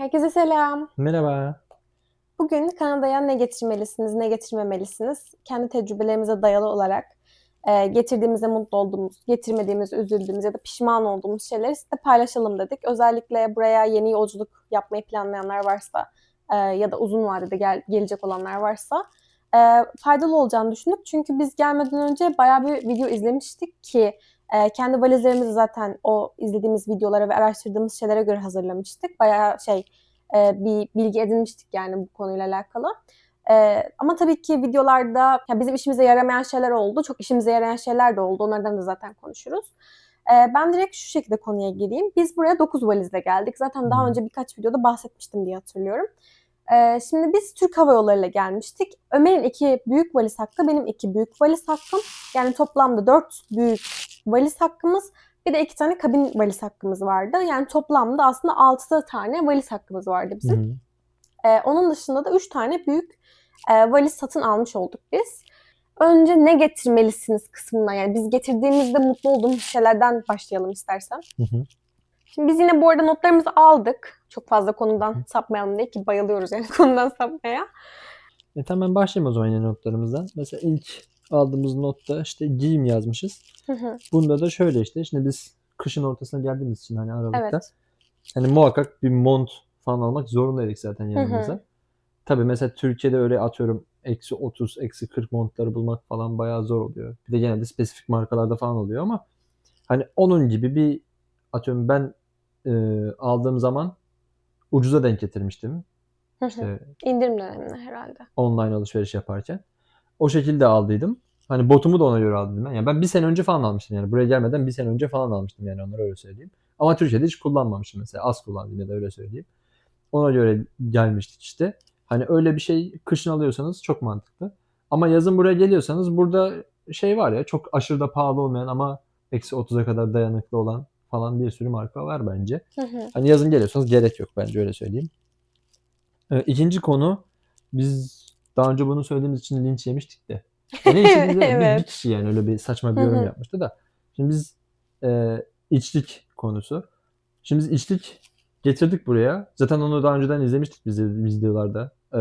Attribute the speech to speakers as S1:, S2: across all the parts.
S1: Herkese selam.
S2: Merhaba.
S1: Bugün Kanada'ya ne getirmelisiniz, ne getirmemelisiniz? Kendi tecrübelerimize dayalı olarak e, getirdiğimizde mutlu olduğumuz, getirmediğimizde üzüldüğümüz ya da pişman olduğumuz şeyleri size paylaşalım dedik. Özellikle buraya yeni yolculuk yapmayı planlayanlar varsa e, ya da uzun vadede gel- gelecek olanlar varsa e, faydalı olacağını düşündük. Çünkü biz gelmeden önce bayağı bir video izlemiştik ki e, kendi valizlerimizi zaten o izlediğimiz videolara ve araştırdığımız şeylere göre hazırlamıştık. Bayağı şey e, bir bilgi edinmiştik yani bu konuyla alakalı. E, ama tabii ki videolarda ya bizim işimize yaramayan şeyler oldu. Çok işimize yarayan şeyler de oldu. Onlardan da zaten konuşuruz. E, ben direkt şu şekilde konuya gireyim. Biz buraya 9 valizle geldik. Zaten daha önce birkaç videoda bahsetmiştim diye hatırlıyorum. E, şimdi biz Türk Hava Yolları ile gelmiştik. Ömer'in iki büyük valiz hakkı, benim iki büyük valiz hakkım. Yani toplamda 4 büyük valiz hakkımız bir de iki tane kabin valiz hakkımız vardı. Yani toplamda aslında 6 tane valiz hakkımız vardı
S2: Hı
S1: bizim.
S2: hı.
S1: Ee, onun dışında da 3 tane büyük e, valiz satın almış olduk biz. Önce ne getirmelisiniz kısmından yani biz getirdiğimizde mutlu olduğumuz şeylerden başlayalım istersen.
S2: Hı hı.
S1: Şimdi biz yine bu arada notlarımızı aldık. Çok fazla konudan sapmayalım diye ki bayılıyoruz yani konudan sapmaya.
S2: E tamam başlayayım o zaman yine notlarımızdan. Mesela ilk aldığımız notta işte giyim yazmışız.
S1: Hı hı,
S2: Bunda da şöyle işte şimdi biz kışın ortasına geldiğimiz için hani Aralık'ta
S1: evet.
S2: hani muhakkak bir mont falan almak zorundaydık zaten
S1: hı.
S2: yanımıza. Tabii mesela Türkiye'de öyle atıyorum eksi 30, eksi 40 montları bulmak falan bayağı zor oluyor. Bir de genelde spesifik markalarda falan oluyor ama hani onun gibi bir atıyorum ben e, aldığım zaman ucuza denk getirmiştim.
S1: Hı hı.
S2: İşte
S1: İndirim döneminde herhalde.
S2: online alışveriş yaparken. O şekilde aldıydım. Hani botumu da ona göre aldım ben. Yani ben bir sene önce falan almıştım yani. Buraya gelmeden bir sene önce falan almıştım yani onları öyle söyleyeyim. Ama Türkiye'de hiç kullanmamışım mesela. Az kullandım ya da öyle söyleyeyim. Ona göre gelmiştik işte. Hani öyle bir şey kışın alıyorsanız çok mantıklı. Ama yazın buraya geliyorsanız burada şey var ya çok aşırı da pahalı olmayan ama eksi 30'a kadar dayanıklı olan falan bir sürü marka var bence.
S1: Hı hı.
S2: Hani yazın geliyorsanız gerek yok bence öyle söyleyeyim. Ee, ikinci konu biz daha önce bunu söylediğimiz için linç yemiştik de. Ne bir,
S1: Evet.
S2: bir kişi yani öyle bir saçma bir yorum yapmıştı da. Şimdi biz e, içlik konusu. Şimdi biz içlik getirdik buraya. Zaten onu daha önceden izlemiştik biz de- videolarda. E,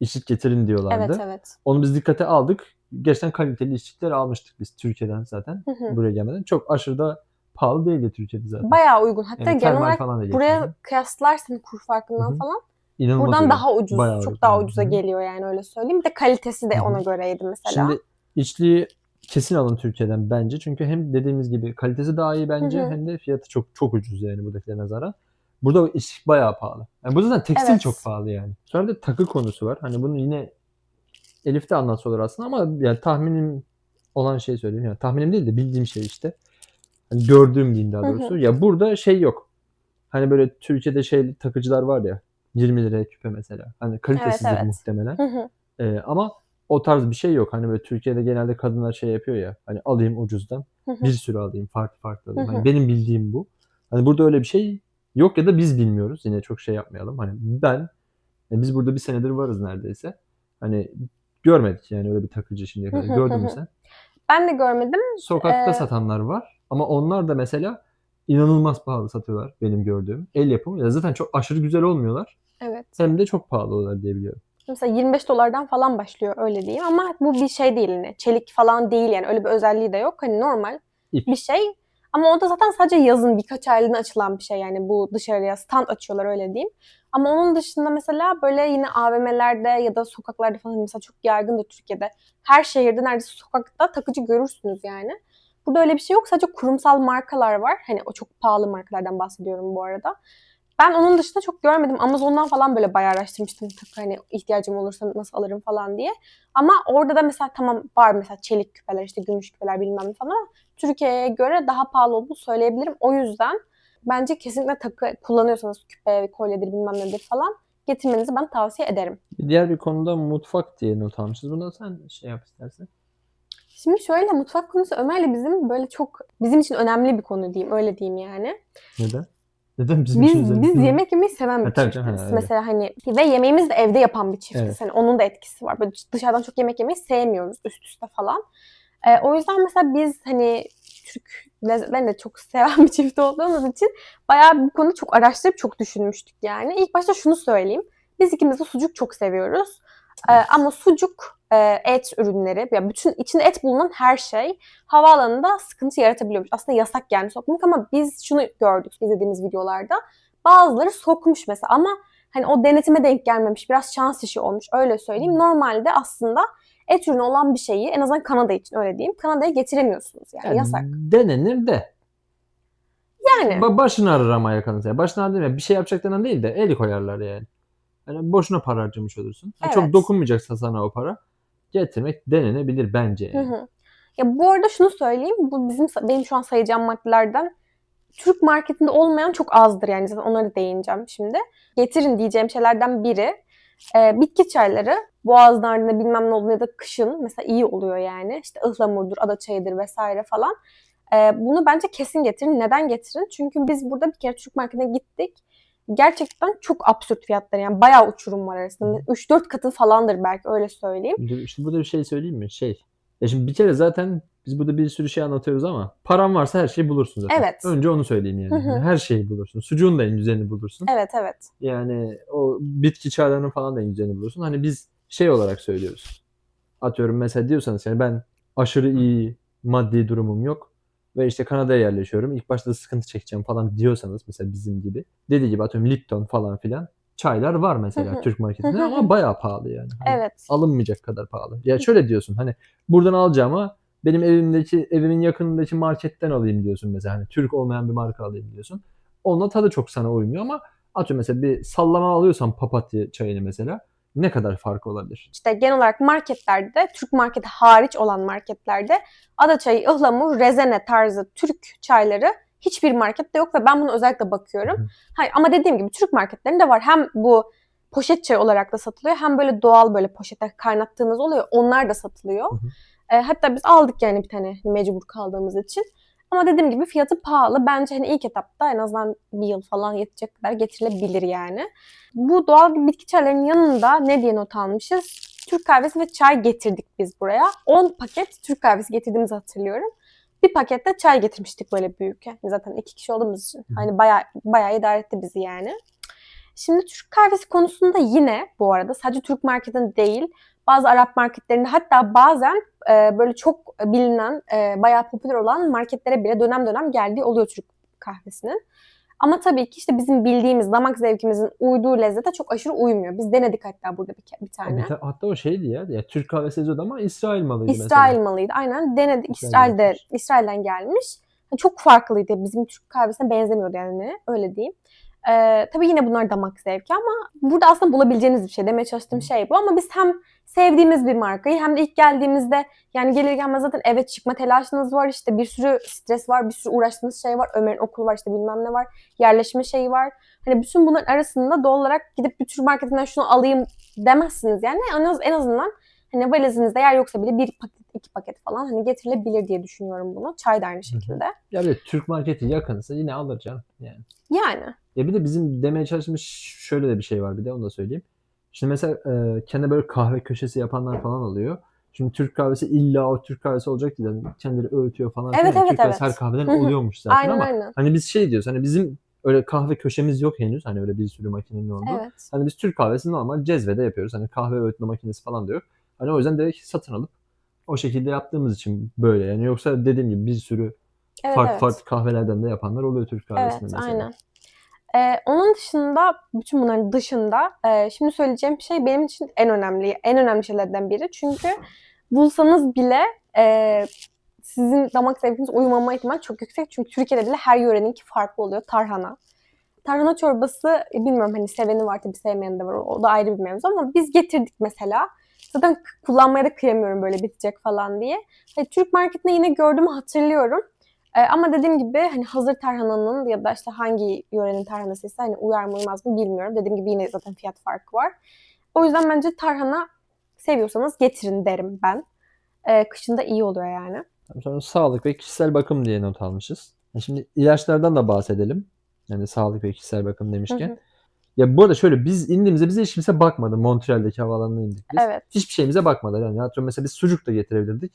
S2: içlik getirin diyorlardı.
S1: Evet evet.
S2: Onu biz dikkate aldık. Gerçekten kaliteli içlikler almıştık biz Türkiye'den zaten. Buraya gelmeden. Çok aşırı da pahalı değildi Türkiye'de zaten.
S1: Bayağı uygun. Hatta
S2: Yani
S1: genel olarak buraya kıyaslarsan kur farkından falan
S2: İnanılmaz
S1: buradan
S2: uygun.
S1: daha ucuz.
S2: Bayağı
S1: çok daha
S2: Hı hı.
S1: ucuza geliyor yani öyle söyleyeyim. Bir de kalitesi de
S2: Hı hı.
S1: ona göreydi mesela.
S2: Şimdi içliği kesin alın Türkiye'den bence. Çünkü hem dediğimiz gibi kalitesi daha iyi bence
S1: Hı hı.
S2: hem de fiyatı çok çok ucuz yani buradakilere nazaran. Burada içlik bayağı pahalı. Yani burada zaten tekstil
S1: Evet.
S2: çok pahalı yani. Sonra da takı konusu var. Hani bunu yine Elif de anlatsa olur aslında ama yani tahminim olan şey söyleyeyim. Yani tahminim değil de bildiğim şey işte. Hani gördüğüm diyeyim daha
S1: Hı hı.
S2: doğrusu. Ya burada şey yok. Hani böyle Türkiye'de şey takıcılar var ya 20 liraya küpe mesela. Hani kalitesizdir
S1: evet.
S2: muhtemelen.
S1: Hı hı.
S2: Ee, ama o tarz bir şey yok. Hani böyle Türkiye'de genelde kadınlar şey yapıyor ya. Hani alayım ucuzdan.
S1: Hı hı.
S2: Bir sürü alayım. Farklı farklı alayım. Hani benim bildiğim bu. Hani burada öyle bir şey yok ya da biz bilmiyoruz. Yine çok şey yapmayalım. Hani ben e, biz burada bir senedir varız neredeyse. Hani görmedik yani öyle bir takıcı şimdiye kadar. Gördün mü sen?
S1: Ben de görmedim.
S2: Sokakta
S1: Ee,
S2: satanlar var. Ama onlar da mesela inanılmaz pahalı satıyorlar benim gördüğüm. El yapımı. Ya zaten çok aşırı güzel olmuyorlar.
S1: Evet.
S2: Hem de çok pahalı oluyorlar diye biliyorum.
S1: Mesela 25 dolardan falan başlıyor öyle diyeyim ama bu bir şey değil yine. Çelik falan değil yani öyle bir özelliği de yok. Hani normal
S2: İp.
S1: bir şey. Ama o da zaten sadece yazın birkaç aylığına açılan bir şey yani bu dışarıya stand açıyorlar öyle diyeyim. Ama onun dışında mesela böyle yine AVM'lerde ya da sokaklarda falan mesela çok yaygın da Türkiye'de. Her şehirde neredeyse sokakta takıcı görürsünüz yani. Burada öyle bir şey yok. Sadece kurumsal markalar var. Hani o çok pahalı markalardan bahsediyorum bu arada. Ben onun dışında çok görmedim. Amazon'dan falan böyle bayağı araştırmıştım. Takı hani ihtiyacım olursa nasıl alırım falan diye. Ama orada da mesela tamam var mesela çelik küpeler işte gümüş küpeler bilmem ne falan Türkiye'ye göre daha pahalı olduğunu söyleyebilirim. O yüzden bence kesinlikle takı kullanıyorsanız küpe, kolyedir bilmem nedir falan getirmenizi ben tavsiye ederim.
S2: Bir diğer bir konuda mutfak diye not almışız. Bunda sen şey yap istersen.
S1: Şimdi şöyle mutfak konusu Ömer'le bizim böyle çok bizim için önemli bir konu diyeyim öyle diyeyim yani.
S2: Neden? Neden bizim
S1: Biz biz yemek yemeyi seven bir
S2: Ha, tabii
S1: çiftiz.
S2: canım, ha, öyle.
S1: Mesela hani ve yemeğimizi de evde yapan bir çiftiz.
S2: Evet.
S1: Hani onun da etkisi var. Böyle dışarıdan çok yemek yemeyi sevmiyoruz üst üste falan. Ee, o yüzden mesela biz hani Türk lezzetlerini de çok seven bir çift olduğumuz için bayağı bu konuda çok araştırıp çok düşünmüştük yani. İlk başta şunu söyleyeyim. Biz ikimiz de sucuk çok seviyoruz. Ee, ama sucuk, e, et ürünleri, ya bütün içinde et bulunan her şey havaalanında sıkıntı yaratabiliyormuş. Aslında yasak yani sokmak ama biz şunu gördük izlediğimiz videolarda. Bazıları sokmuş mesela ama hani o denetime denk gelmemiş. Biraz şans işi olmuş öyle söyleyeyim. Normalde aslında et ürünü olan bir şeyi en azından Kanada için öyle diyeyim. Kanada'ya getiremiyorsunuz yani,
S2: Yani
S1: yasak.
S2: Denenir de.
S1: Yani
S2: Ba- başını arar ama yakanız. Yani başını arar demeyeyim. Bir şey yapacaklarından değil de eli koyarlar yani. Yani boşuna para harcamış olursun. Yani
S1: Evet.
S2: Çok dokunmayacaksa sana o para. Getirmek denenebilir bence
S1: Hı
S2: yani.
S1: hı. Ya bu arada şunu söyleyeyim. Bu bizim benim şu an sayacağım maddelerden Türk marketinde olmayan çok azdır yani zaten onları da değineceğim şimdi. Getirin diyeceğim şeylerden biri e, bitki çayları. Boğaz narında bilmem ne olduğunda ya da kışın mesela iyi oluyor yani. İşte ıhlamurdur, ada çayıdır vesaire falan. E, bunu bence kesin getirin. Neden getirin? Çünkü biz burada bir kere Türk marketine gittik. Gerçekten çok absürt fiyatlar yani bayağı uçurum var arasında. 3-4 katı falandır belki öyle söyleyeyim.
S2: Dur, İşte burada bir şey söyleyeyim mi? Şey. Ya şimdi bir kere zaten biz burada bir sürü şey anlatıyoruz ama paran varsa her şeyi bulursun zaten.
S1: Evet.
S2: Önce onu söyleyeyim yani.
S1: Hı hı.
S2: Her şeyi bulursun. Sucuğun da en güzelini bulursun.
S1: Evet evet.
S2: Yani o bitki çaylarının falan da en güzelini bulursun. Hani biz şey olarak söylüyoruz. Atıyorum mesela diyorsanız yani ben aşırı iyi maddi durumum yok ve işte Kanada'ya yerleşiyorum. İlk başta da sıkıntı çekeceğim falan diyorsanız mesela bizim gibi. Dediği gibi atıyorum Lipton falan filan çaylar var mesela. Türk marketinde ama bayağı pahalı yani. Hani
S1: Evet.
S2: alınmayacak kadar pahalı. Ya şöyle diyorsun hani buradan alacağıma benim evimdeki evimin yakınındaki marketten alayım diyorsun mesela. Hani Türk olmayan bir marka alayım diyorsun. Onunla tadı çok sana uymuyor ama atıyorum mesela bir sallama alıyorsan papatya çayını mesela ne kadar farkı olabilir?
S1: işte genel olarak marketlerde, Türk marketi hariç olan marketlerde adaçayı, ıhlamur, rezene tarzı Türk çayları hiçbir markette yok ve ben bunu özellikle bakıyorum.
S2: Hı hı.
S1: Hayır, ama dediğim gibi Türk marketlerinde var. Hem bu poşet çay olarak da satılıyor hem böyle doğal böyle poşete kaynattığınız oluyor. Onlar da satılıyor.
S2: Hı hı.
S1: E, hatta biz aldık yani bir tane mecbur kaldığımız için. Ama dediğim gibi fiyatı pahalı. Bence hani ilk etapta en azından bir yıl falan yetecek kadar getirilebilir yani. Bu doğal bitki çaylarının yanında ne diye not almışız? Türk kahvesi ve çay getirdik biz buraya. 10 paket Türk kahvesi getirdiğimizi hatırlıyorum. Bir pakette çay getirmiştik böyle büyük. Yani zaten iki kişi olduğumuz için. Hani bayağı, bayağı idare etti bizi yani. Şimdi Türk kahvesi konusunda yine bu arada sadece Türk marketinde değil bazı Arap marketlerinde hatta bazen e, böyle çok bilinen e, bayağı popüler olan marketlere bile dönem dönem geldiği oluyor Türk kahvesinin. Ama tabii ki işte bizim bildiğimiz damak zevkimizin uyduğu lezzete çok aşırı uymuyor. Biz denedik hatta burada bir, bir tane.
S2: Bir ta- hatta o şeydi ya, ya Türk kahvesi yazıyordu ama İsrail malıydı
S1: İsrail
S2: mesela.
S1: malıydı. Aynen denedik. İsrail'de. İsrail'den gelmiş. Çok farklıydı. Bizim Türk kahvesine benzemiyordu yani. Öyle diyeyim. Ee, tabii yine bunlar damak zevki ama burada aslında bulabileceğiniz bir şey. Demeye çalıştığım şey bu. Ama biz hem sevdiğimiz bir markayı hem de ilk geldiğimizde yani gelir gelmez zaten eve çıkma telaşınız var. işte bir sürü stres var. Bir sürü uğraştığınız şey var. Ömer'in okulu var işte bilmem ne var. Yerleşme şeyi var. Hani bütün bunların arasında doğal olarak gidip bir Türk marketinden şunu alayım demezsiniz yani. En, az, en azından hani valizinizde yer yoksa bile bir paket, iki paket falan hani getirilebilir diye düşünüyorum bunu. Çay da aynı şekilde.
S2: Ya bir Türk marketi yakınsa yine alır canım yani.
S1: Yani.
S2: Ya bir de bizim demeye çalıştığımız şöyle de bir şey var bir de onu da söyleyeyim. Şimdi mesela e, kendi böyle kahve köşesi yapanlar falan oluyor. Şimdi Türk kahvesi illa o Türk kahvesi olacak diye yani kendileri öğütüyor falan.
S1: Evet, evet,
S2: Türk kahvesi
S1: evet.
S2: her kahveden oluyormuş zaten
S1: Aynen
S2: ama
S1: aynen.
S2: hani biz şey diyoruz hani bizim öyle kahve köşemiz yok henüz. Hani öyle bir sürü makinenin olduğu.
S1: Evet.
S2: Hani biz Türk kahvesini normal cezvede yapıyoruz. Hani kahve öğütme makinesi falan da yok. Hani o yüzden direkt satın alıp o şekilde yaptığımız için böyle. Yani yoksa dediğim gibi bir sürü
S1: Evet,
S2: farklı
S1: evet.
S2: farklı kahvelerden de yapanlar oluyor Türk kahvesinde
S1: Evet,
S2: mesela.
S1: aynen. Ee, onun dışında, bütün bunların dışında e, şimdi söyleyeceğim şey benim için en önemli, en önemli şeylerden biri. Çünkü bulsanız bile e, sizin damak zevkiniz uymama ihtimali çok yüksek. Çünkü Türkiye'de bile her yöreninki farklı oluyor. Tarhana. Tarhana çorbası e, bilmiyorum hani seveni var tabii sevmeyeni de var. O da ayrı bir mevzu ama biz getirdik mesela. Zaten kullanmaya da kıyamıyorum böyle bitecek falan diye. Hani Türk marketinde yine gördüğümü hatırlıyorum. Ee, ama dediğim gibi hani hazır tarhananın ya da işte hangi yörenin tarhanasıysa hani uyar mı uymaz mı bilmiyorum. Dediğim gibi yine zaten fiyat farkı var. O yüzden bence tarhana seviyorsanız getirin derim ben. Ee, kışında iyi oluyor yani.
S2: Sonra sağlık ve kişisel bakım diye not almışız. E Şimdi ilaçlardan da bahsedelim. Yani sağlık ve kişisel bakım demişken.
S1: Hı hı.
S2: Ya bu arada şöyle biz indiğimizde bize hiç kimse bakmadı. Montreal'deki havaalanına indik biz.
S1: Evet.
S2: Hiçbir şeyimize bakmadı. Yani mesela biz sucuk da getirebilirdik.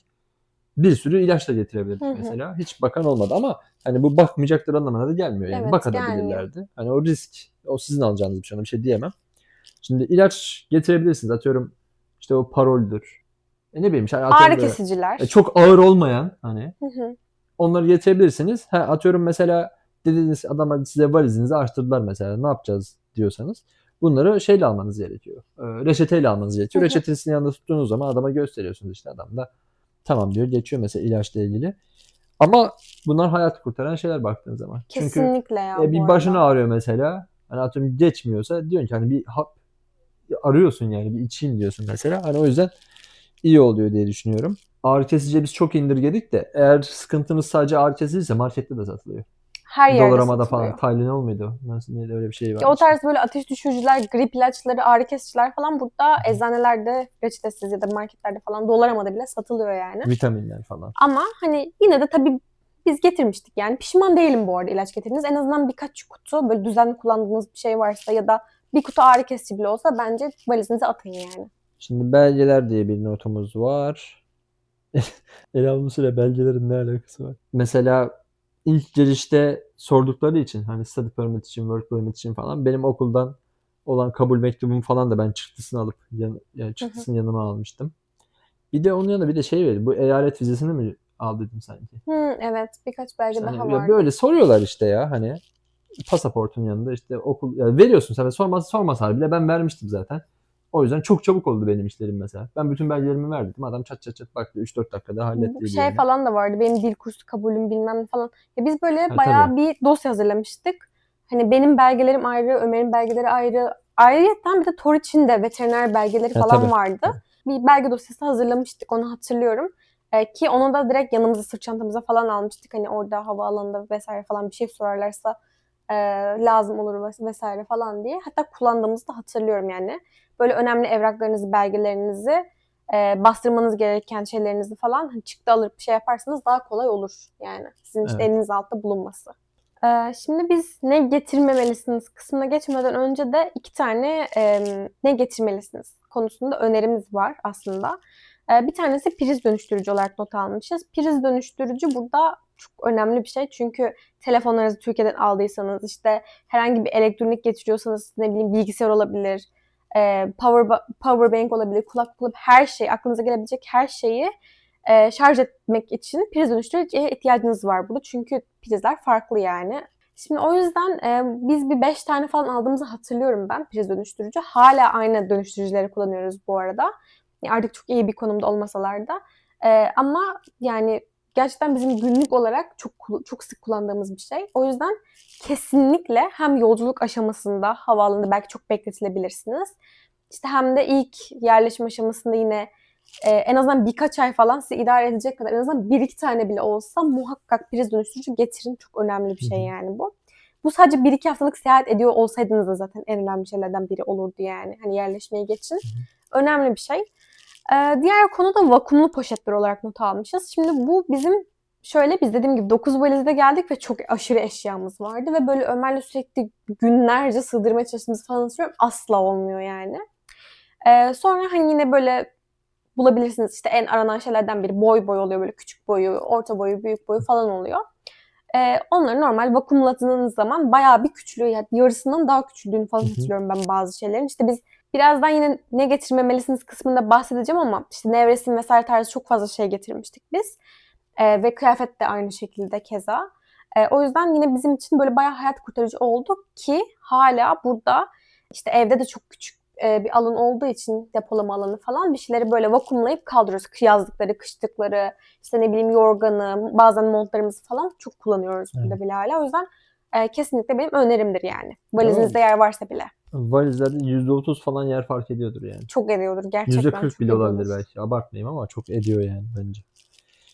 S2: Bir sürü ilaç da getirebilirdik
S1: Hı hı.
S2: mesela. Hiç bakan olmadı ama hani bu bakmayacaktır anlamına da gelmiyor. Yani
S1: Evet,
S2: bakabilirlerdi. Hani o risk, o sizin alacağınız bir şey. Ona bir şey diyemem. Şimdi ilaç getirebilirsiniz. Atıyorum işte o paroldür. E ne bileyim. işte
S1: Ağrı kesiciler.
S2: e, çok ağır olmayan hani
S1: Hı hı.
S2: onları getirebilirsiniz. Ha, atıyorum mesela dediğiniz adama size valizinizi açtırdılar mesela ne yapacağız diyorsanız bunları şeyle almanız gerekiyor. E, reçeteyle almanız gerekiyor. Reçetesini yanında tuttuğunuz zaman adama gösteriyorsunuz işte adam da tamam diyor geçiyor mesela ilaçla ilgili. Ama bunlar hayat kurtaran şeyler baktığın zaman. Çünkü
S1: Kesinlikle ya.
S2: e, bir başını ağrıyor mesela. Hani atıyorum geçmiyorsa diyorsun ki hani bir hap arıyorsun yani bir içeyim diyorsun mesela. Hani o yüzden iyi oluyor diye düşünüyorum. Ağrı kesiciye biz çok indirgedik de eğer sıkıntınız sadece ağrı kesiciyse markette de satılıyor.
S1: Her yerde
S2: Dolaramada
S1: satılıyor.
S2: falan. Tylenol muydu? Neydi öyle bir şey var.
S1: O tarz böyle ateş düşürücüler, grip ilaçları, ağrı kesiciler falan burada eczanelerde reçetesiz ya da marketlerde falan dolaramada bile satılıyor yani.
S2: Vitaminler falan.
S1: Ama hani yine de tabii biz getirmiştik yani. Pişman değilim bu arada ilaç getirdiğiniz. En azından birkaç kutu böyle düzenli kullandığınız bir şey varsa ya da bir kutu ağrı kesici bile olsa bence valizinize atın yani.
S2: Şimdi belgeler diye bir notumuz var. İle belgelerin ne alakası var? Mesela ilk girişte sordukları için hani study permit için, work permit için falan benim okuldan olan kabul mektubum falan da ben çıktısını alıp yan, yani çıktısını yanıma almıştım. Bir de onun yanında bir de şey verdi. Bu eyalet vizesini mi al dedim sanki.
S1: Hı, evet birkaç belge
S2: Hani
S1: daha var.
S2: böyle soruyorlar işte ya hani pasaportun yanında işte okul yani veriyorsun sen sormaz sormasalar bile ben vermiştim zaten. O yüzden çok çabuk oldu benim işlerim mesela. Ben bütün belgelerimi verdim. Adam çat çat çat baktı 3-4 dakikada halletti.
S1: Bu şey
S2: yani.
S1: falan da vardı. Benim dil kursu kabulüm bilmem falan. Ya biz böyle
S2: Ha,
S1: bayağı
S2: tabii.
S1: bir dosya hazırlamıştık. Hani benim belgelerim ayrı, Ömer'in belgeleri ayrı. Ayrıyeten bir de TOR için de veteriner belgeleri
S2: Ha,
S1: falan
S2: tabii.
S1: vardı. Bir belge dosyası hazırlamıştık. Onu hatırlıyorum. Ee, ki onu da direkt yanımıza sırt çantamıza falan almıştık. Hani orada havaalanında vesaire falan bir şey sorarlarsa e, lazım olur ves- vesaire falan diye. Hatta kullandığımızı da hatırlıyorum yani. Böyle önemli evraklarınızı, belgelerinizi e, bastırmanız gereken şeylerinizi falan hani çıktı alıp şey yaparsanız daha kolay olur yani. Sizin işte
S2: Evet.
S1: eliniz altta bulunması. Ee, şimdi biz ne getirmemelisiniz kısmına geçmeden önce de iki tane e, ne getirmelisiniz konusunda önerimiz var aslında. Ee, bir tanesi priz dönüştürücü olarak not almışız. Priz dönüştürücü burada çok önemli bir şey. Çünkü telefonlarınızı Türkiye'den aldıysanız işte herhangi bir elektronik getiriyorsanız ne bileyim bilgisayar olabilir, e, power, power bank olabilir, kulaklık her şey aklınıza gelebilecek her şeyi e, şarj etmek için priz dönüştürücüye ihtiyacınız var burada. Çünkü prizler farklı yani. Şimdi o yüzden e, biz bir 5 tane falan aldığımızı hatırlıyorum ben priz dönüştürücü. Hala aynı dönüştürücüleri kullanıyoruz bu arada. Artık çok iyi bir konumda olmasalar da. E, ama yani gerçekten bizim günlük olarak çok çok sık kullandığımız bir şey. O yüzden kesinlikle hem yolculuk aşamasında havaalanında belki çok bekletilebilirsiniz. İşte hem de ilk yerleşim aşamasında yine e, en azından birkaç ay falan size idare edecek kadar en azından bir iki tane bile olsa muhakkak priz dönüştürücü getirin. Çok önemli bir şey yani bu. Bu sadece bir iki haftalık seyahat ediyor olsaydınız da zaten en önemli şeylerden biri olurdu yani. Hani yerleşmeye geçin. Önemli bir şey. Ee, diğer konu da vakumlu poşetler olarak not almışız. Şimdi bu bizim şöyle biz dediğim gibi 9 valizde geldik ve çok aşırı eşyamız vardı ve böyle Ömer'le sürekli günlerce sığdırmaya çalıştığımız falan hatırlıyorum. Asla olmuyor yani. Ee, sonra hani yine böyle bulabilirsiniz işte en aranan şeylerden biri boy boy oluyor böyle küçük boyu, orta boyu, büyük boyu falan oluyor. Ee, onları normal vakumladığınız zaman bayağı bir küçülüyor. Yani yarısından daha küçüldüğünü falan hatırlıyorum ben bazı şeylerin. İşte biz birazdan yine ne getirmemelisiniz kısmında bahsedeceğim ama işte nevresim vesaire tarzı çok fazla şey getirmiştik biz. Ee, ve kıyafet de aynı şekilde keza. Ee, o yüzden yine bizim için böyle bayağı hayat kurtarıcı oldu ki hala burada işte evde de çok küçük e, bir alan olduğu için depolama alanı falan bir şeyleri böyle vakumlayıp kaldırıyoruz. Yazlıkları, kışlıkları, işte ne bileyim yorganı, bazen montlarımızı falan çok kullanıyoruz burada
S2: Evet.
S1: bile hala. O yüzden e, kesinlikle benim önerimdir yani. Valizinizde yer varsa bile.
S2: Valizlerde %30 falan yer fark ediyordur yani.
S1: Çok ediyordur gerçekten.
S2: %40
S1: çok
S2: bile olabilir belki. Abartmayayım ama çok ediyor yani bence.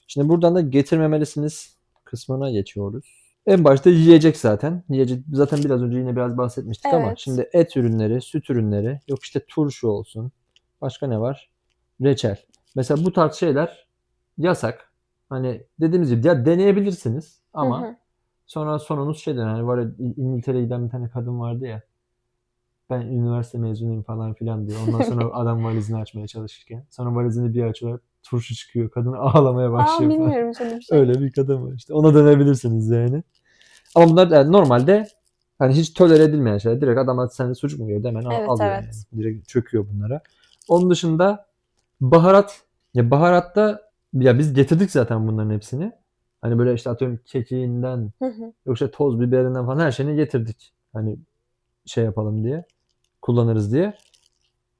S2: Şimdi buradan da getirmemelisiniz kısmına geçiyoruz. En başta yiyecek zaten. Yiyecek zaten biraz önce yine biraz bahsetmiştik ama
S1: Evet.
S2: şimdi et ürünleri, süt ürünleri, yok işte turşu olsun. Başka ne var? Reçel. Mesela bu tarz şeyler yasak. Hani dediğimiz gibi ya deneyebilirsiniz ama
S1: Hı hı.
S2: sonra sonunuz şeyden hani var İngiltere'ye giden bir tane kadın vardı ya. Ben üniversite mezunuyum falan filan diyor. Ondan sonra adam valizini açmaya çalışırken. Sonra valizini bir açıyor. turşu çıkıyor. Kadın ağlamaya
S1: Aa
S2: başlıyor. falan.
S1: bilmiyorum şöyle bir şey.
S2: Öyle bir kadın var işte. Ona dönebilirsiniz yani. Ama bunlar yani normalde hani hiç tolere edilmeyen şeyler. Direkt adam sen sucuk mu gördü hemen
S1: Evet,
S2: alıyor
S1: evet.
S2: yani. Direkt çöküyor bunlara. Onun dışında baharat ya baharatta ya biz getirdik zaten bunların hepsini. Hani böyle işte atıyorum kekiğinden yoksa toz biberinden falan her şeyini getirdik. Hani şey yapalım diye. Kullanırız diye.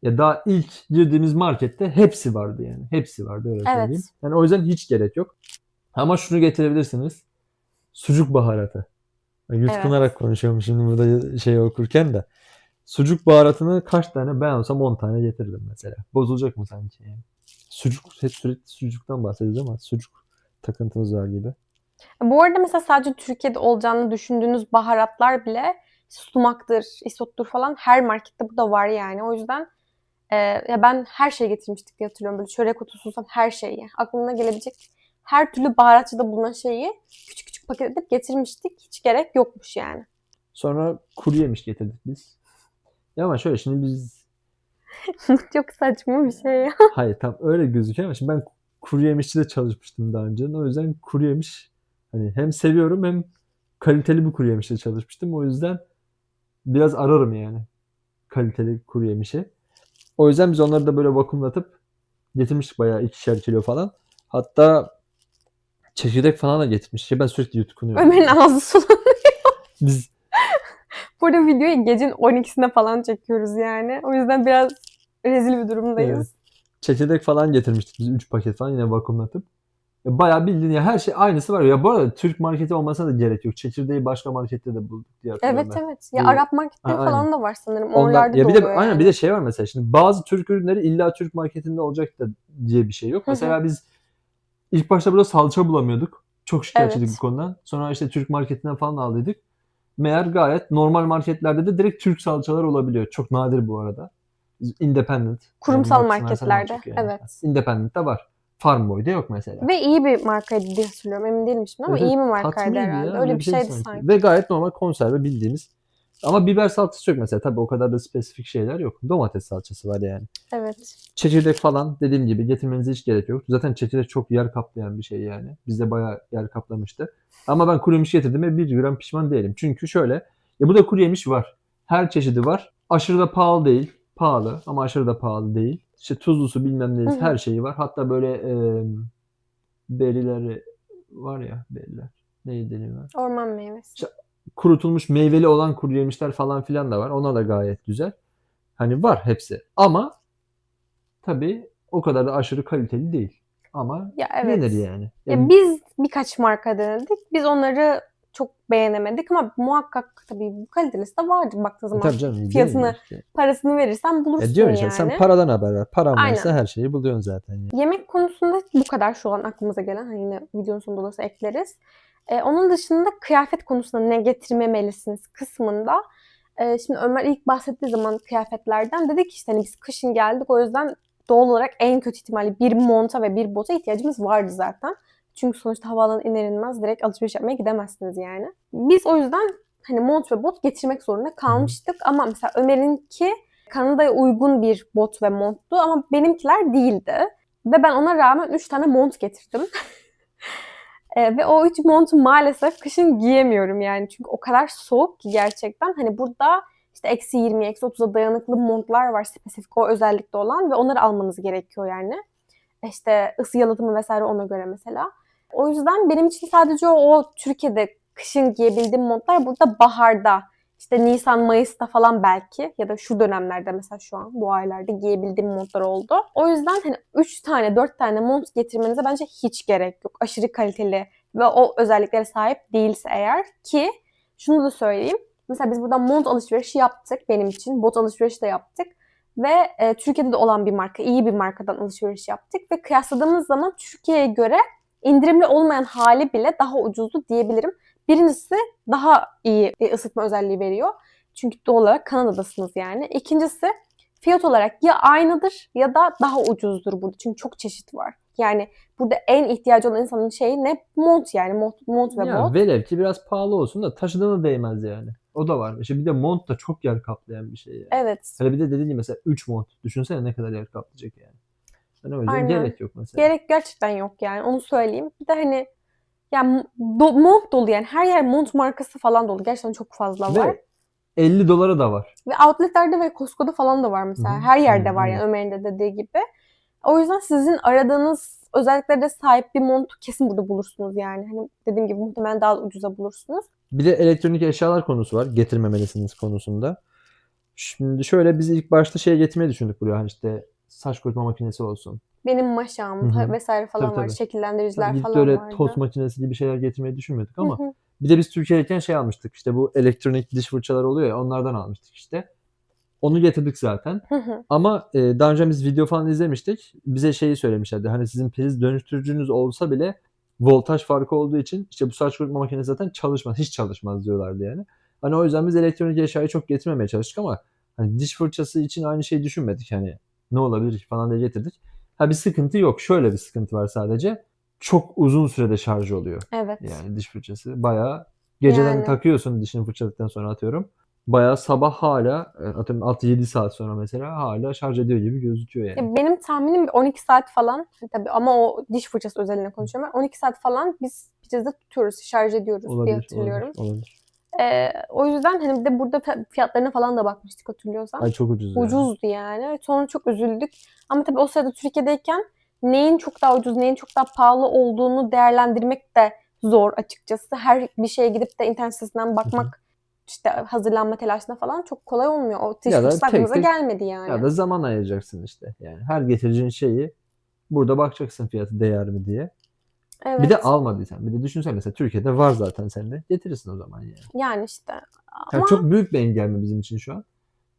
S2: Ya daha ilk girdiğimiz markette hepsi vardı yani. Hepsi vardı öyle
S1: Evet.
S2: söyleyeyim. Yani o yüzden hiç gerek yok. Ama şunu getirebilirsiniz. Sucuk baharatı. Yutkunarak konuşuyorum şimdi burada şey okurken de. Sucuk baharatını kaç tane ben olsam 10 tane getirdim mesela. Bozulacak mı sanki yani? Sucuk, hep sürekli sucuktan bahsediyoruz ama sucuk takıntımız var gibi.
S1: Bu arada mesela sadece Türkiye'de olacağını düşündüğünüz baharatlar bile sumaktır, isottur falan her markette bu da var yani. O yüzden e, ya ben her şey getirmiştik diye hatırlıyorum. Böyle çörek otusundan her şeyi. Aklına gelebilecek her türlü baharatçıda bulunan şeyi küçük küçük paket edip getirmiştik. Hiç gerek yokmuş yani.
S2: Sonra kuru yemiş getirdik biz. Ya ama şöyle şimdi biz
S1: Çok saçma bir şey ya.
S2: hayır tam öyle gözüküyor ama şimdi ben kuru yemişçide çalışmıştım daha önce. O yüzden kuru yemiş hani hem seviyorum hem kaliteli bir kuru yemişte çalışmıştım. O yüzden biraz ararım yani kaliteli kuru yemişi. O yüzden biz onları da böyle vakumlatıp getirmiştik bayağı ikişer kilo falan. Hatta çekirdek falan da getirmiş. Şey ben sürekli yutkunuyorum.
S1: Ömer'in ağzı sulanıyor.
S2: Biz
S1: Burada videoyu gecenin 12'sinde falan çekiyoruz yani. O yüzden biraz rezil bir durumdayız.
S2: Evet. çekirdek falan getirmiştik biz 3 paket falan yine vakumlatıp. Ya bayağı bildiğin ya her şey aynısı var. Ya bu arada Türk marketi olmasına da gerek yok. Çekirdeği başka markette de bulduk diye
S1: Evet
S2: ben.
S1: evet. Ya
S2: Bu-
S1: Arap marketleri falan
S2: aynen.
S1: da var sanırım.
S2: Ondan,
S1: Oralarda
S2: ya bir de
S1: oluyor
S2: aynen
S1: yani.
S2: bir de şey var mesela şimdi bazı Türk ürünleri illa Türk marketinde olacak da diye bir şey yok. Mesela biz ilk başta burada salça bulamıyorduk. Çok şikayetçiydik
S1: Evet.
S2: bu konudan. Sonra işte Türk marketinden falan aldıydık. Meğer gayet normal marketlerde de direkt Türk salçalar olabiliyor. Çok nadir bu arada. Independent.
S1: Kurumsal
S2: Yani
S1: marketlerde,
S2: yani.
S1: evet.
S2: Independent'te var. Farm Boy'da yok mesela.
S1: Ve iyi bir markaydı diye hatırlıyorum. Emin değilim şimdi ama
S2: Evet,
S1: iyi bir markaydı herhalde.
S2: ya,
S1: Öyle bir şeydi sanki.
S2: Ve gayet normal konserve bildiğimiz. Ama biber salçası yok mesela. Tabii o kadar da spesifik şeyler yok. Domates salçası var yani.
S1: Evet.
S2: Çekirdek falan dediğim gibi getirmenize hiç gerek yok. Zaten çekirdek çok yer kaplayan bir şey yani. Bizde bayağı yer kaplamıştı. Ama ben kuru yemiş getirdim ve bir gram pişman değilim. Çünkü şöyle, ya burada kuru yemiş var. Her çeşidi var. Aşırı da pahalı değil. Pahalı ama aşırı da pahalı değil. İşte tuzlusu bilmem
S1: hı.
S2: her şeyi var. Hatta böyle e, berileri var ya beriler. Neydi deniyorlar?
S1: Orman meyvesi.
S2: İşte- kurutulmuş meyveli olan kuru yemişler falan filan da var. Ona da gayet güzel. Hani var hepsi. Ama tabii o kadar da aşırı kaliteli değil. Ama
S1: Ya evet.
S2: yenir yani.
S1: Ya
S2: Yani
S1: biz birkaç marka denedik. Biz onları çok beğenemedik ama muhakkak tabii bu kalitelisi de vardır baktığın zaman.
S2: tabii canım.
S1: fiyatını
S2: işte.
S1: Parasını verirsen bulursun
S2: Ya diyorsun işte
S1: yani.
S2: sen paradan haber ver. Paran
S1: Aynen.
S2: varsa her şeyi buluyorsun zaten. Yani.
S1: Yemek konusunda bu kadar şu an aklımıza gelen. Hani yine videonun sonunda olursa ekleriz. Ee, onun dışında kıyafet konusunda ne getirmemelisiniz kısmında. e, şimdi Ömer ilk bahsettiği zaman kıyafetlerden dedik ki işte hani biz kışın geldik o yüzden doğal olarak en kötü ihtimalle bir monta ve bir bota ihtiyacımız vardı zaten. Çünkü sonuçta havaalanı iner inmez direkt alışveriş yapmaya gidemezsiniz yani. Biz o yüzden hani mont ve bot getirmek zorunda kalmıştık. Ama mesela Ömer'inki Kanada'ya uygun bir bot ve monttu ama benimkiler değildi. Ve ben ona rağmen 3 tane mont getirdim. E, ve o 3 montu maalesef kışın giyemiyorum yani. Çünkü o kadar soğuk ki gerçekten. Hani burada işte eksi 20, eksi 30'a dayanıklı montlar var spesifik o özellikle olan ve onları almanız gerekiyor yani. İşte ısı yalıtımı vesaire ona göre mesela. O yüzden benim için sadece o, o Türkiye'de kışın giyebildiğim montlar burada baharda işte Nisan, Mayıs'ta falan belki ya da şu dönemlerde mesela şu an bu aylarda giyebildiğim montlar oldu. O yüzden hani 3 tane 4 tane mont getirmenize bence hiç gerek yok. Aşırı kaliteli ve o özelliklere sahip değilse eğer ki şunu da söyleyeyim. Mesela biz buradan mont alışverişi yaptık benim için. Bot alışverişi de yaptık. Ve e, Türkiye'de de olan bir marka, iyi bir markadan alışveriş yaptık. Ve kıyasladığımız zaman Türkiye'ye göre indirimli olmayan hali bile daha ucuzdu diyebilirim. Birincisi daha iyi bir ısıtma özelliği veriyor. Çünkü doğal olarak Kanada'dasınız yani. İkincisi fiyat olarak ya aynıdır ya da daha ucuzdur burada. Çünkü çok çeşit var. Yani burada en ihtiyacı olan insanın şeyi ne? Mont yani. Mont, mont ve
S2: Ya
S1: bot.
S2: velev ki biraz pahalı olsun da taşıdığına değmez yani. O da var. İşte bir de mont da çok yer kaplayan bir şey yani.
S1: Evet.
S2: Hele bir de dediğim gibi mesela 3 mont. Düşünsene ne kadar yer kaplayacak yani. Hani o yüzden
S1: Aynen.
S2: gerek yok mesela.
S1: Gerek gerçekten yok yani onu söyleyeyim. Bir de hani yani do- mont dolu yani her yer mont markası falan dolu. Gerçekten çok fazla var.
S2: Ve 50 dolara da var.
S1: Ve outletlerde ve Costco'da falan da var mesela.
S2: Hı hı.
S1: Her yerde
S2: Aynen,
S1: var yani. Ömer'in de dediği gibi. O yüzden sizin aradığınız özelliklere sahip bir montu kesin burada bulursunuz yani. Hani dediğim gibi muhtemelen daha ucuza bulursunuz.
S2: Bir de elektronik eşyalar konusu var. Getirmemelisiniz konusunda. Şimdi şöyle biz ilk başta şey getirmeyi düşündük buraya. Hani işte saç kurutma makinesi olsun.
S1: Benim maşam
S2: Hı hı.
S1: vesaire falan
S2: Tabii,
S1: var.
S2: tabii.
S1: Şekillendiriciler
S2: Gidip
S1: falan
S2: öyle
S1: vardı.
S2: tost makinesi gibi şeyler getirmeyi düşünmedik ama
S1: Hı hı.
S2: bir de biz Türkiye'deyken şey almıştık. İşte bu elektronik diş fırçaları oluyor ya onlardan almıştık işte. Onu getirdik zaten.
S1: Hı hı.
S2: Ama e, daha önce biz video falan izlemiştik. Bize şeyi söylemişlerdi. Hani sizin priz dönüştürücünüz olsa bile voltaj farkı olduğu için işte bu saç kurutma makinesi zaten çalışmaz. Hiç çalışmaz diyorlardı yani. Hani o yüzden biz elektronik eşyayı çok getirmemeye çalıştık ama hani diş fırçası için aynı şeyi düşünmedik. Hani ne olabilir ki falan diye getirdik. Ha bir sıkıntı yok. Şöyle bir sıkıntı var sadece. Çok uzun sürede şarj oluyor.
S1: Evet.
S2: Yani diş fırçası bayağı geceden
S1: Yani.
S2: takıyorsun dişini fırçaladıktan sonra atıyorum. Bayağı sabah hala e, atıyorum 6-7 saat sonra mesela hala şarj ediyor gibi gözüküyor yani.
S1: Ya benim tahminim bir 12 saat falan tabii ama o diş fırçası özelliğine konuşuyorum ben. 12 saat falan biz prizde tutuyoruz, şarj ediyoruz diye
S2: Olabilir,
S1: hatırlıyorum.
S2: olabilir, olabilir.
S1: Ee, o yüzden hani bir de burada fi- fiyatlarına falan da bakmıştık hatırlıyorsan.
S2: Ay çok ucuz.
S1: Ucuzdu yani. Sonra çok üzüldük. Ama tabii o sırada Türkiye'deyken neyin çok daha ucuz, neyin çok daha pahalı olduğunu değerlendirmek de zor açıkçası. Her bir şeye gidip de internet sitesinden bakmak işte hazırlanma telaşında falan çok kolay olmuyor. O
S2: Ya da tek tek-
S1: gelmedi yani.
S2: Ya da zaman ayıracaksın işte. Yani her getireceğin şeyi burada bakacaksın fiyatı değer mi diye.
S1: Evet.
S2: Bir de almadıysan. Bir de düşünsene mesela Türkiye'de var zaten sende. Getirirsin o zaman yani.
S1: yani işte.
S2: Yani
S1: Ama
S2: çok büyük bir engel mi bizim için şu an?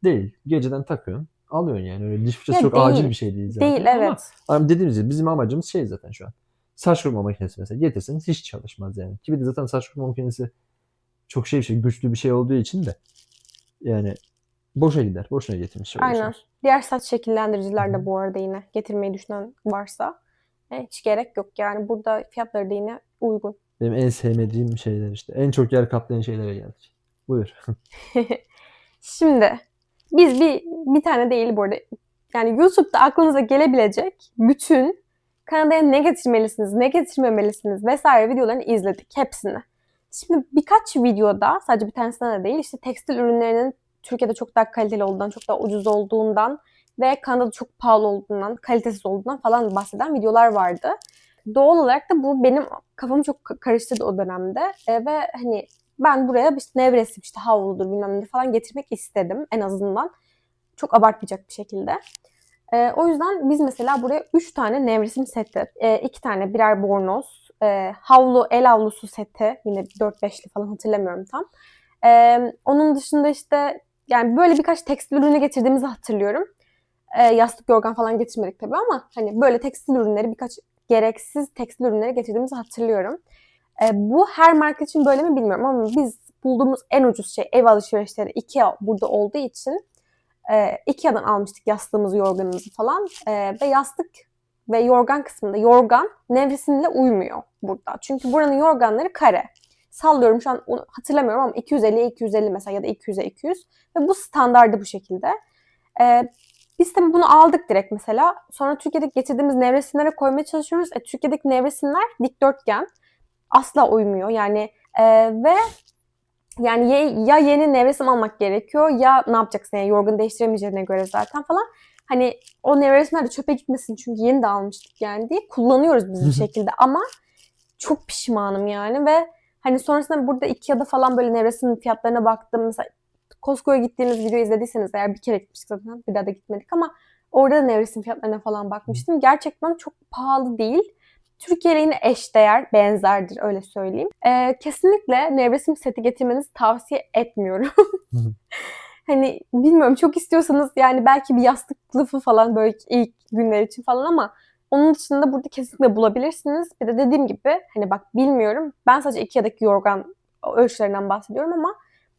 S2: Değil. Geceden takıyorsun. Alıyorsun yani. Öyle diş fırçası çok
S1: değil.
S2: acil bir şey değil zaten.
S1: değil evet.
S2: Ama dediğimiz gibi bizim amacımız şey zaten şu an. Saç kurutma makinesi mesela getirseniz hiç çalışmaz yani. Ki bir de zaten saç kurutma makinesi çok şey bir şey, güçlü bir şey olduğu için de yani boşa gider. Boşuna getirmiş.
S1: Aynen. Diğer saç şekillendiriciler de bu arada yine getirmeyi düşünen varsa hiç gerek yok. Yani burada fiyatları da yine uygun.
S2: Benim en sevmediğim şeyler işte. En çok yer kaplayan şeylere geldik. Buyur.
S1: Şimdi biz bir bir tane değil bu arada. Yani YouTube'da aklınıza gelebilecek bütün Kanada'ya ne getirmelisiniz, ne getirmemelisiniz vesaire videolarını izledik hepsini. Şimdi birkaç videoda sadece bir tanesinden de değil işte tekstil ürünlerinin Türkiye'de çok daha kaliteli olduğundan, çok daha ucuz olduğundan ve Kanada'da çok pahalı olduğundan, kalitesiz olduğundan falan bahseden videolar vardı. Doğal olarak da bu benim kafamı çok ka- karıştırdı o dönemde E, ve hani ben buraya işte nevresim işte havludur bilmem ne falan getirmek istedim en azından. Çok abartmayacak bir şekilde. E, o yüzden biz mesela buraya 3 tane nevresim seti, 2 tane birer bornoz, e, havlu, el havlusu seti yine 4-5'li falan hatırlamıyorum tam. E, onun dışında işte yani böyle birkaç tekstil ürünü getirdiğimizi hatırlıyorum. E, yastık yorgan falan getirmedik tabii ama hani böyle tekstil ürünleri birkaç gereksiz tekstil ürünleri getirdiğimizi hatırlıyorum. E, bu her marka için böyle mi bilmiyorum ama biz bulduğumuz en ucuz şey ev alışverişleri Ikea burada olduğu için e, Ikea'dan almıştık yastığımızı, yorganımızı falan. E, ve yastık ve yorgan kısmında yorgan nevresimle uymuyor burada. Çünkü buranın yorganları kare. Sallıyorum şu an onu hatırlamıyorum ama 250'ye 250 mesela ya da 200'e 200 ve bu standardı bu şekilde. E, biz tabii bunu aldık direkt mesela. Sonra Türkiye'deki getirdiğimiz nevresimlere koymaya çalışıyoruz. E, Türkiye'deki nevresimler dikdörtgen. Asla uymuyor. Yani e, ve yani ya, ya yeni nevresim almak gerekiyor ya ne yapacaksın yani yorganı değiştiremeyeceğine göre zaten falan. Hani o nevresimler de çöpe gitmesin çünkü yeni de almıştık yani diye kullanıyoruz biz bir şekilde ama çok pişmanım yani ve hani sonrasında burada Ikea'da falan böyle nevresim fiyatlarına baktım. Mesela Costco'ya gittiğimiz videoyu izlediyseniz eğer bir kere gitmiştik zaten bir daha da gitmedik ama orada da nevresim fiyatlarına falan bakmıştım. Gerçekten çok pahalı değil. Türkiye ile yine eşdeğer, benzerdir öyle söyleyeyim. Ee, kesinlikle nevresim seti getirmenizi tavsiye etmiyorum. Hani bilmiyorum çok istiyorsanız yani belki bir yastık kılıfı falan böyle ilk günler için falan ama onun dışında burada kesinlikle bulabilirsiniz. Bir de dediğim gibi hani bak bilmiyorum. Ben sadece Ikea'daki yorgan ölçülerinden bahsediyorum ama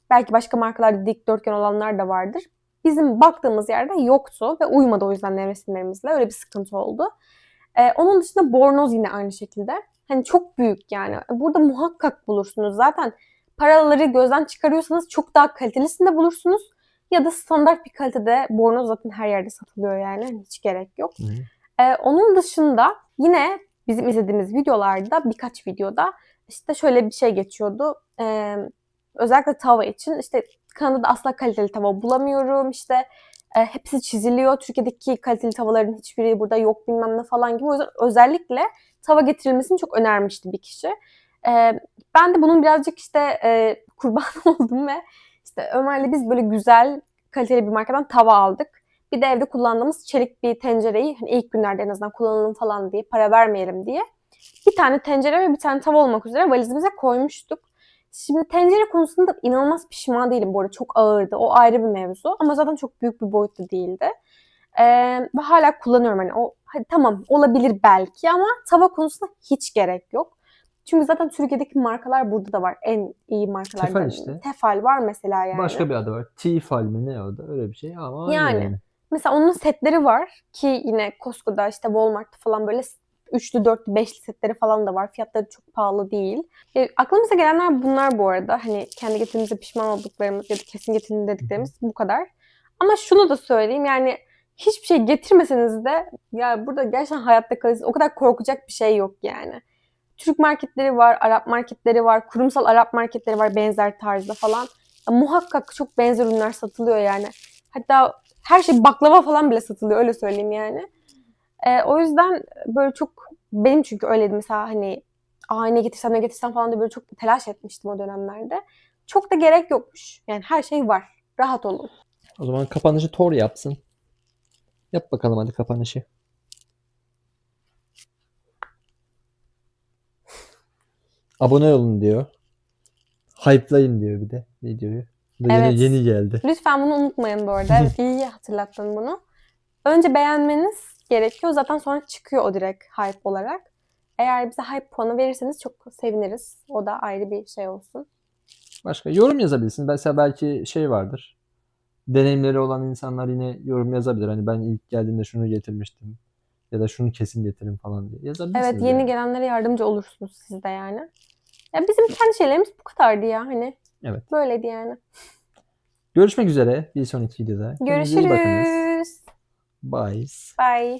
S1: belki başka markalarda dikdörtgen olanlar da vardır. Bizim baktığımız yerde yoktu ve uymadı o yüzden nevresimlerimizle. Öyle bir sıkıntı oldu. Ee, onun dışında bornoz yine aynı şekilde. Hani çok büyük yani. Burada muhakkak bulursunuz. Zaten paraları gözden çıkarıyorsanız çok daha kalitelisini de bulursunuz. Ya da standart bir kalitede bornoz zaten her yerde satılıyor yani. Hani Hiç gerek yok. Ee, onun dışında yine bizim izlediğimiz videolarda birkaç videoda işte şöyle bir şey geçiyordu. Ee, özellikle tava için işte Kanada'da asla kaliteli tava bulamıyorum. İşte e, hepsi çiziliyor. Türkiye'deki kaliteli tavaların hiçbiri burada yok bilmem ne falan gibi. O yüzden özellikle tava getirilmesini çok önermişti bir kişi. Ee, ben de bunun birazcık işte e, kurban oldum ve işte Ömer'le biz böyle güzel kaliteli bir markadan tava aldık. Bir de evde kullandığımız çelik bir tencereyi hani ilk günlerde en azından kullanalım falan diye para vermeyelim diye. Bir tane tencere ve bir tane tava olmak üzere valizimize koymuştuk. Şimdi tencere konusunda inanılmaz pişman değilim bu arada. Çok ağırdı. O ayrı bir mevzu. Ama zaten çok büyük bir boyutta değildi. Ee, ve hala kullanıyorum. Hani o hadi tamam olabilir belki ama tava konusunda hiç gerek yok. Çünkü zaten Türkiye'deki markalar burada da var. En iyi markalardan.
S2: Tefal işte.
S1: Tefal var mesela yani.
S2: Başka bir adı var. T-Fal mi ne o da öyle bir şey ama
S1: Yani.
S2: yani.
S1: Mesela onun setleri var ki yine Costco'da işte Walmart'ta falan böyle üçlü, dörtlü, beşli setleri falan da var. Fiyatları çok pahalı değil. E, aklımıza gelenler bunlar bu arada. Hani kendi getirdiğimizde pişman olduklarımız ya da kesin getirin dediklerimiz bu kadar. Ama şunu da söyleyeyim yani hiçbir şey getirmeseniz de ya burada gerçekten hayatta kalırsınız. O kadar korkacak bir şey yok yani. Türk marketleri var, Arap marketleri var, kurumsal Arap marketleri var benzer tarzda falan. Ya, muhakkak çok benzer ürünler satılıyor yani. Hatta her şey baklava falan bile satılıyor öyle söyleyeyim yani. Ee, o yüzden böyle çok benim çünkü öyleydi mesela hani Aa, ne getirsem ne getirsem falan diye böyle çok telaş etmiştim o dönemlerde. Çok da gerek yokmuş. Yani her şey var. Rahat olun.
S2: O zaman kapanışı Thor yapsın. Yap bakalım hadi kapanışı. Abone olun diyor. Hype'layın diyor bir de videoyu. Bu da
S1: Evet.
S2: yeni, yeni geldi.
S1: Lütfen bunu unutmayın bu arada. Evet iyi hatırlattın bunu. Önce beğenmeniz gerekiyor. Zaten sonra çıkıyor o direkt hype olarak. Eğer bize hype puanı verirseniz çok seviniriz. O da ayrı bir şey olsun.
S2: Başka yorum yazabilirsiniz. Mesela belki şey vardır. Deneyimleri olan insanlar yine yorum yazabilir. Hani ben ilk geldiğimde şunu getirmiştim. Ya da şunu kesin getirin falan diye. Yazabilirsiniz.
S1: Evet yeni
S2: yani.
S1: gelenlere yardımcı olursunuz siz de yani. Ya bizim kendi şeylerimiz bu kadardı ya hani.
S2: Evet.
S1: Böyleydi yani.
S2: Görüşmek üzere bir sonraki videoda.
S1: Görüşürüz.
S2: Bye.
S1: Bye.